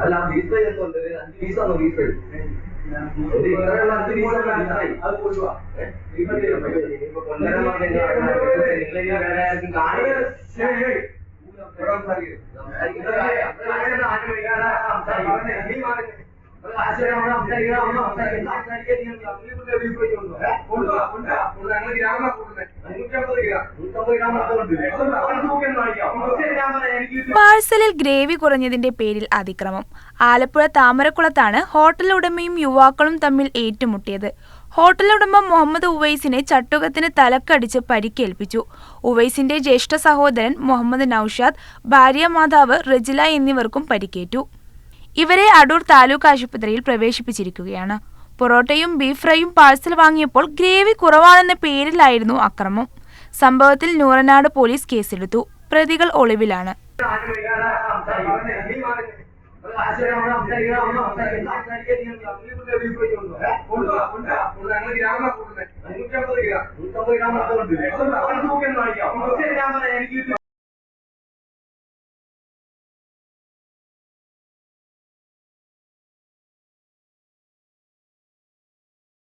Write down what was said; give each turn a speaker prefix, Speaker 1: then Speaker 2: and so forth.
Speaker 1: അല്ല വീസ എന്ന് അഞ്ച് വീസ ആണോ വീസ അഞ്ച് വീസ
Speaker 2: അത് നൂറ്റമ്പത് ഗ്രാം
Speaker 1: നൂറ്റമ്പത് ഗ്രാം
Speaker 3: പാഴ്സലിൽ ഗ്രേവി കുറഞ്ഞതിന്റെ പേരിൽ അതിക്രമം. ആലപ്പുഴ താമരക്കുളത്താണ് ഹോട്ടൽ ഉടമയും യുവാക്കളും തമ്മിൽ ഏറ്റുമുട്ടിയത്. ഹോട്ടൽ ഉടമ മുഹമ്മദ് ഉവൈസിനെ ചട്ടുകത്തിന് തലക്കടിച്ച് പരിക്കേൽപ്പിച്ചു. ഉവൈസിന്റെ ജ്യേഷ്ഠ സഹോദരൻ മുഹമ്മദ് നൌഷാദ് ഭാര്യ മാതാവ് റജില എന്നിവർക്കും പരിക്കേറ്റു. ഇവരെ അടൂർ താലൂക്ക് ആശുപത്രിയിൽ പ്രവേശിപ്പിച്ചിരിക്കുകയാണ്. പൊറോട്ടയും ബീഫ് ഫ്രൈയും പാഴ്സൽ വാങ്ങിയപ്പോൾ ഗ്രേവി കുറവാണെന്ന പേരിലായിരുന്നു അക്രമം. സംഭവത്തിൽ നൂറനാട് പോലീസ് കേസെടുത്തു. പ്രതികൾ ഒളിവിലാണ്.
Speaker 2: ഗ്രാമ. നൂറ്റമ്പത് ഗ്രാം.
Speaker 1: നൂറ്റമ്പത് ഗ്രാം
Speaker 2: തൂക്കം കാണിക്കാം.